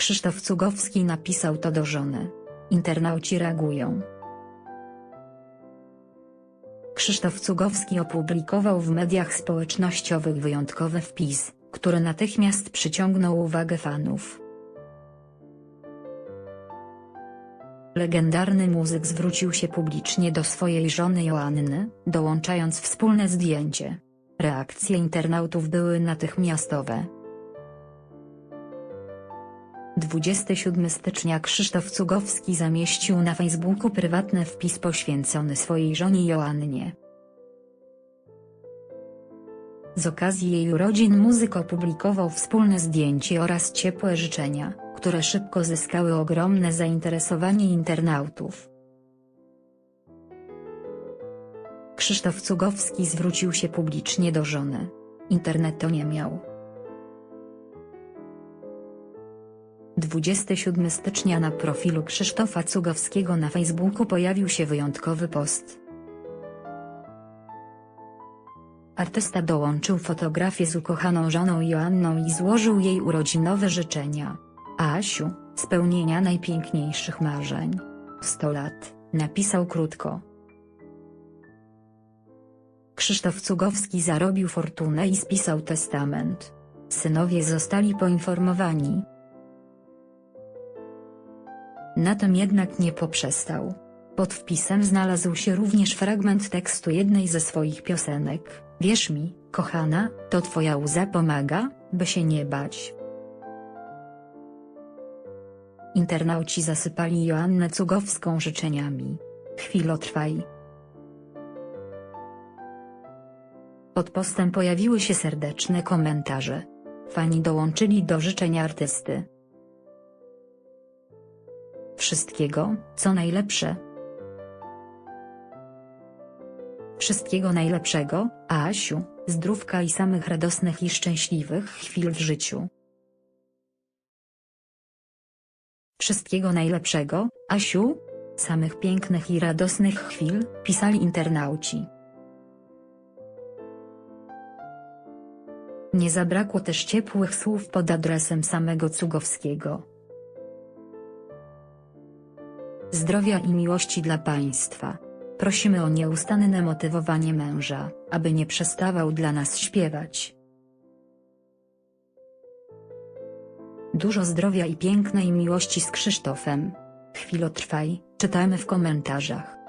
Krzysztof Cugowski napisał to do żony. Internauci reagują. Krzysztof Cugowski opublikował w mediach społecznościowych wyjątkowy wpis, który natychmiast przyciągnął uwagę fanów. Legendarny muzyk zwrócił się publicznie do swojej żony Joanny, dołączając wspólne zdjęcie. Reakcje internautów były natychmiastowe. 27 stycznia Krzysztof Cugowski zamieścił na Facebooku prywatny wpis poświęcony swojej żonie Joannie. Z okazji jej urodzin muzyk opublikował wspólne zdjęcie oraz ciepłe życzenia, które szybko zyskały ogromne zainteresowanie internautów. Krzysztof Cugowski zwrócił się publicznie do żony. Internetu nie miał. 27 stycznia na profilu Krzysztofa Cugowskiego na Facebooku pojawił się wyjątkowy post. Artysta dołączył fotografię z ukochaną żoną Joanną i złożył jej urodzinowe życzenia. Asiu, spełnienia najpiękniejszych marzeń. 100 lat, napisał krótko. Krzysztof Cugowski zarobił fortunę i spisał testament. Synowie zostali poinformowani. Na tym jednak nie poprzestał. Pod wpisem znalazł się również fragment tekstu jednej ze swoich piosenek. Wierz mi, kochana, to twoja łza pomaga, by się nie bać. Internauci zasypali Joannę Cugowską życzeniami. Chwilotrwaj. Pod postem pojawiły się serdeczne komentarze. Fani dołączyli do życzeń artysty. Wszystkiego, co najlepsze. Wszystkiego najlepszego, Asiu, zdrówka i samych radosnych i szczęśliwych chwil w życiu. Wszystkiego najlepszego, Asiu? Samych pięknych i radosnych chwil, pisali internauci. Nie zabrakło też ciepłych słów pod adresem samego Cugowskiego. Zdrowia i miłości dla Państwa. Prosimy o nieustanne motywowanie męża, aby nie przestawał dla nas śpiewać. Dużo zdrowia i pięknej miłości z Krzysztofem. Chwilotrwaj, czytamy w komentarzach.